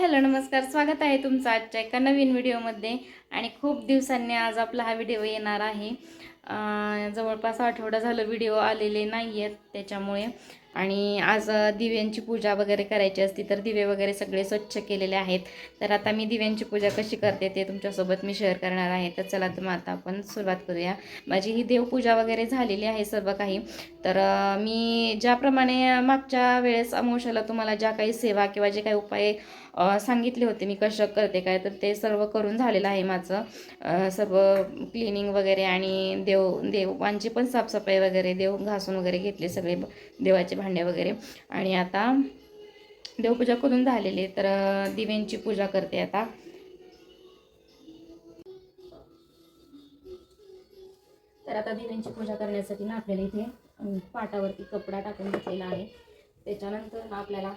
Hello नमस्कार. स्वागत आहे तुमचं आजच्या एका नवीन व्हिडिओमध्ये. आणि खूप दिवसांनी आज आपला हा व्हिडिओ येणार आहे. जवळपास आठवडा झालं व्हिडिओ आलेले नाही आहेत त्याच्यामुळे. आणि आज दिव्यांची पूजा वगैरे करायची असती तर दिवे वगैरे सगळे स्वच्छ केलेले आहेत. तर आता मी दिव्यांची पूजा कशी करते ते तुमच्यासोबत मी शेअर करणार आहे. तर चला तर मग आता आपण सुरुवात करूया. माझी ही देवपूजा वगैरे झालेली आहे सर्व काही. तर मी ज्याप्रमाणे मागच्या वेळेस अमोशाला तुम्हाला ज्या काही सेवा किंवा जे काही उपाय सांगितले होते मी कशा करते काय तर ते सर्व करून झालेलं आहे माझं. सर्व क्लिनिंग वगैरे आणि देव देवांची पण साफसफाई वगैरे देव घासून वगैरे घेतले सगळे ब- देवाचे भांडे वगैरे. आणि आता देवपूजा करून झालेली तर दिव्यांची पूजा करते आता. तर आता दिव्यांची पूजा करण्यासाठी ना आपल्याला इथे पाटावरती कपडा टाकून घेतलेला आहे. त्याच्यानंतर ना आपल्याला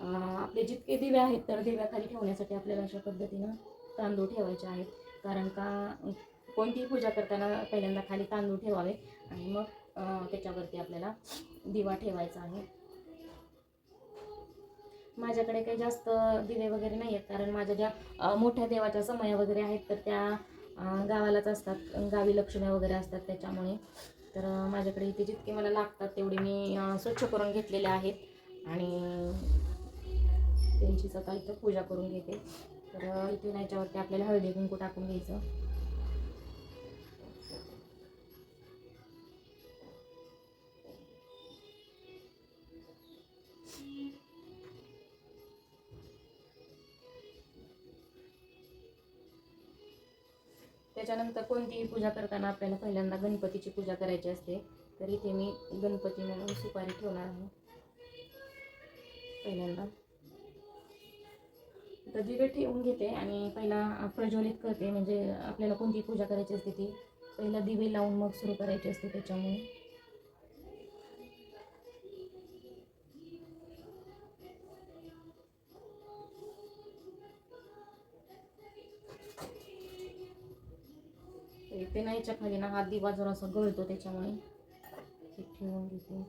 आपले जितके दिवे आहेत तर दिव्याखाली ठेवण्यासाठी आपल्याला अशा पद्धतीनं तांदूळ ठेवायचे आहेत. कारण का कोणतीही पूजा करताना पहिल्यांदा खाली तांदूळ ठेवावे आणि मग त्याच्यावरती आपल्याला दिवा ठेवायचा आहे. माझ्याकडे काही जास्त दिवे वगैरे नाही आहेत कारण माझ्या ज्या मोठ्या देवाच्या समया वगैरे आहेत तर त्या गावालाच असतात. गावी लक्ष्म्या वगैरे असतात त्याच्यामुळे. तर माझ्याकडे इथे जितके मला लागतात तेवढे मी स्वच्छ करून घेतलेले आहेत. आणि त्यांचीच आता इथं पूजा करून घेते. तर इथून याच्यावरती आपल्याला हळदी कुंकू टाकून घ्यायचं. त्याच्यानंतर कोणतीही पूजा करताना आपल्याला पहिल्यांदा गणपतीची पूजा करायची असते. तर इथे मी गणपती म्हणून सुपारी ठेवणार आहे. पहिल्यांदा. तर दिवे ठेवून घेते आणि पहिला प्रज्वलित करते म्हणजे आपल्याला कोणती पूजा करायची असते ती पहिला दिवे लावून मग सुरू करायची असते त्याच्यामुळे. ते नाही ना खाली ना हा दिवा जरा असं गळतो त्याच्यामुळे. ठेवून घेते.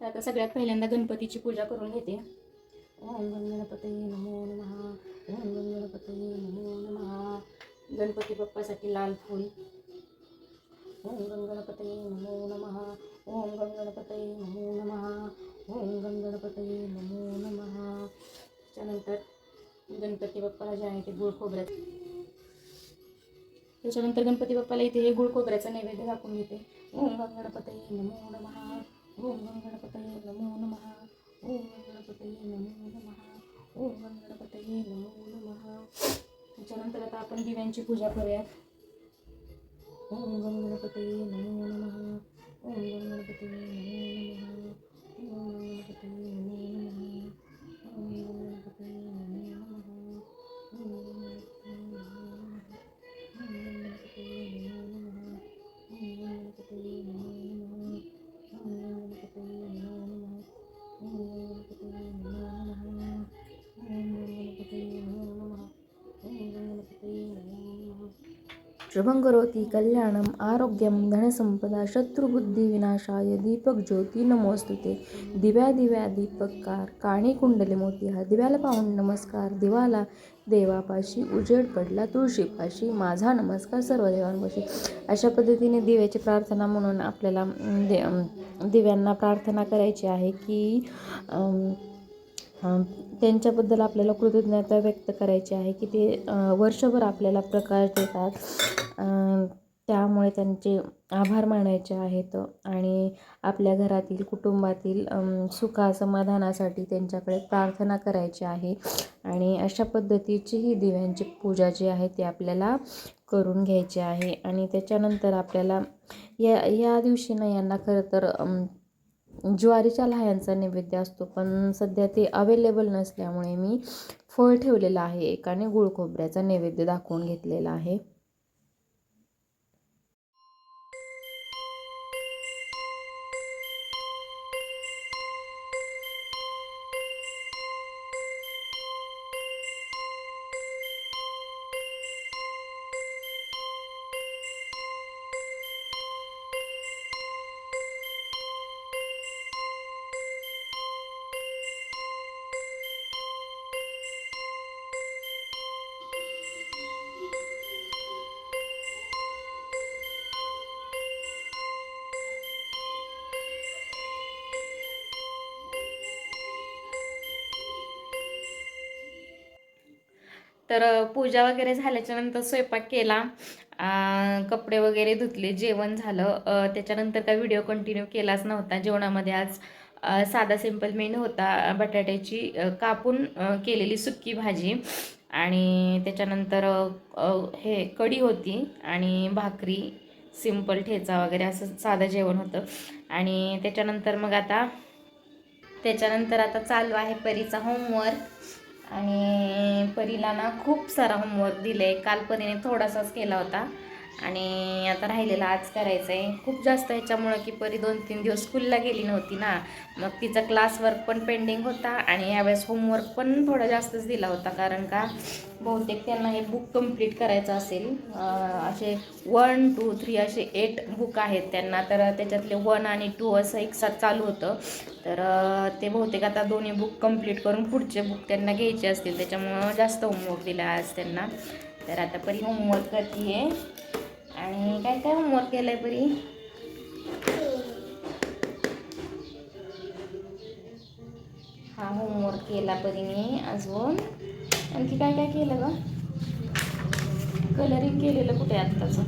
तर आता सगळ्यात पहिल्यांदा गणपतीची पूजा करून घेते. ओम गण गणपती नमो. महा ओम गण गणपती नमो. महा गणपती बाप्पासाठी लाल फूल. ओम गणपती नमो महा ओम गणपती नमो महा ओम गणपती नमो महा त्याच्यानंतर गणपती बाप्पाला जे आहे ते गुळ खोबऱ्यात. त्याच्यानंतर गणपती बाप्पाला इथे हे गुळ खोबऱ्याचा नैवेद्य दाखवून घेते ओम गणपती नमो महा ओम गणपतये नमो नमः. ओम गणपतये नमो नमः. ओम गणपतये नमो नमः. त्याच्यानंतर आता आपण दिव्यांची पूजा करूयात. ओम गणपतये नमो नमः. ओम गणपतये नमो नमः. ओम गणपतये नमो नमः. शुभं करोति कल्याणम् आरोग्यं धनसंपदा शत्रुबुद्धिविनाशाय दीपकज्योती नमोऽस्तु ते दिव्या दिव्या दीपककार काणी कुंडले मोतिया दिव्याला पाहून नमस्कार दिवाला देवापाशी उजेड पडला तुळशीपाशी माझा नमस्कार सर्व देवांपाशी. अशा पद्धतीने दिव्याची प्रार्थना म्हणून आपल्याला दे दिव्यांना प्रार्थना करायची आहे की त्यांच्याबद्दल आपल्याला कृतज्ञता व्यक्त करायची आहे की ते वर्षभर आपल्याला प्रकाश देतात. त्यामुळे त्यांचे आभार मानायचे आहेत आणि आपल्या घरातील कुटुंबातील सुखासमाधानासाठी सुखा समाधानासाठी त्यांच्याकडे प्रार्थना करायची आहे. आणि अशा पद्धतीची ही दिव्यांची पूजा जी आहे ती आपल्याला करून घ्यायची आहे. आणि त्याच्यानंतर आपल्याला या या दिवशी ना यांना खरं तर ज्वारीच्या लह्यांचा नैवेद्य असतो. पण सध्या ते अवेलेबल नसल्यामुळे मी फळ ठेवलेलं आहे. एकाने गुळ खोबऱ्याचा नैवेद्य दाखवून घेतलेला आहे. तर पूजा वगैरे झाल्याच्यानंतर स्वयंपाक केला. कपडे वगैरे धुतले जेवण झालं. त्याच्यानंतर काय व्हिडिओ कंटिन्यू केलाच नव्हता. जेवणामध्ये आज साधा सिंपल मेनू होता बटाट्याची कापून केलेली सुक्की भाजी. आणि त्याच्यानंतर हे कढी होती आणि भाकरी सिंपल ठेचा वगैरे असं साधं जेवण होतं. आणि त्याच्यानंतर मग आता त्याच्यानंतर आता चालू आहे परीचा होमवर्क आणि परीला ना खूप सारा होमवर्क दिलं आहे काल परीने थोडासाच केला होता. आणि आता राहिलेला आज करायचं आहे खूप जास्त ह्याच्यामुळं की परी दोन तीन दिवस स्कूलला गेली नव्हती ना. मग तिचा क्लास वर्क पण पेंडिंग होता आणि यावेळेस होमवर्क पण थोडा जास्तच दिला होता. कारण का बहुतेक त्यांना हे बुक कंप्लीट करायचं असेल असे वन टू थ्री असे एट बुक आहेत त्यांना. तर त्याच्यातले वन आणि टू असं एक साथ चालू होतं. तर ते बहुतेक आता दोन्ही बुक कंप्लीट करून पुढचे बुक त्यांना घ्यायचे असतील. त्याच्यामुळं जास्त होमवर्क दिला आज त्यांना. तर आता परी होमवर्क करते आहे आणि काय काय होमवर्क केलं आहे परी? हा होमवर्क केला परीने अजून. आणखी काय काय केलं ग? कलरिंग केलेलं कुठे आत्ताचं?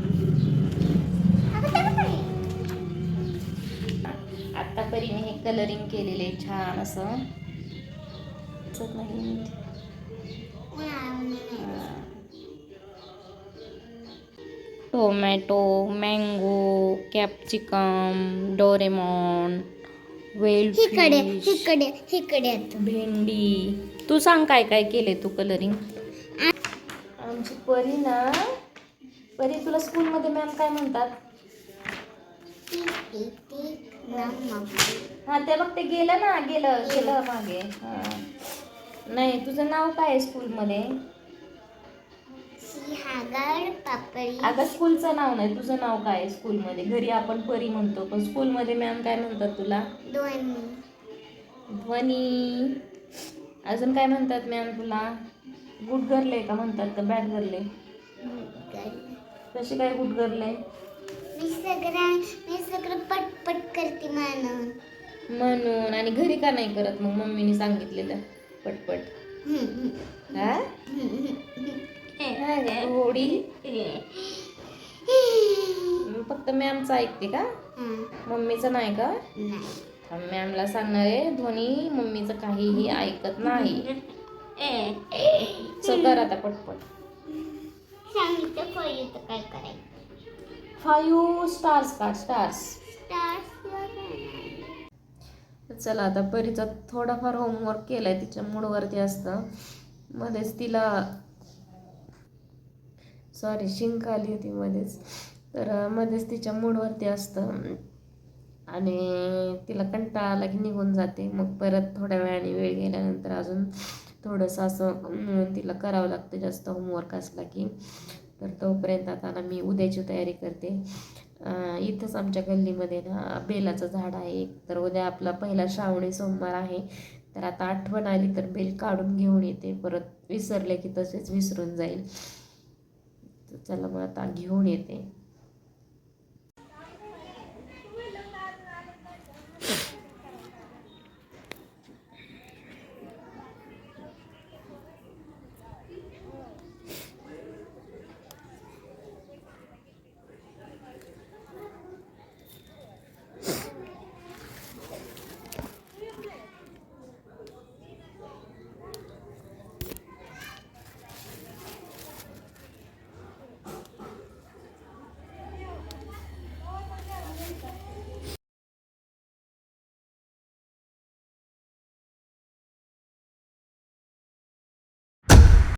आत्ता परीने हे कलरिंग केलेले छान असं. नाही. Tomato mango capsicum Doraemon well इकडे इकडे इकडे येतो. भेंडी. तू सांग काय काय केले तू कलरिंग आमची परी ना परी तुला स्कूलमध्ये मॅम काय म्हणतात? हा ते बघ ते गेलं ना गेलं गेलं मागे. हा. नाही तुझं नाव काय आहे स्कूलमध्ये पापडी. अगं स्कूलचं नाव नाही तुझं नाव काय आहे स्कूलमध्ये? घरी आपण परी म्हणतो पण स्कूलमध्ये मॅम काय म्हणतात तुला? दोन्ही ध्वनी. अजून काय म्हणतात मॅम तुला? गुड गर्ल का म्हणतात का बॅड गर्ल. कशी काय गुड गर्ल मी सगळं मी सगळं पटपट करते म्हणून. म्हणून. आणि घरी का नाही करत? मग मम्मीने सांगितलेलं पटपट. हा? होडी फक्त मॅमचं ऐकते का? मम्मीचं नाही का? मॅमला सांगणार आहे ध्वनी मम्मीचं काहीही ऐकत नाही. कर आता पटपट. सांगितलं पहिलं काय करायचं? फायू स्टार्स का स्टार्स. चला आता परीचा थोडाफार होमवर्क केलाय तिच्या मूडवरती असतं. मध्येच तिला सॉरी शिंक आली होती मध्येच. तर मध्येच तिच्या मूडवरती असतं. आणि तिला कंटाळा आला की निघून जाते. मग परत थोड्या वेळाने वेळ गेल्यानंतर अजून थोडंसं असं तिला करावं लागतं जास्त होमवर्क असला की. तर तोपर्यंत आता ना मी उद्याची तयारी करते. इथंच आमच्या गल्लीमध्ये ना बेलाचं झाड आहे तर उद्या आपला पहिला श्रावणी सोमवार आहे. तर आता आठवण आली तर बेल काढून घेऊन येते. परत विसरले की तसेच विसरून जाईल. तर चला मग आता घेऊन येते.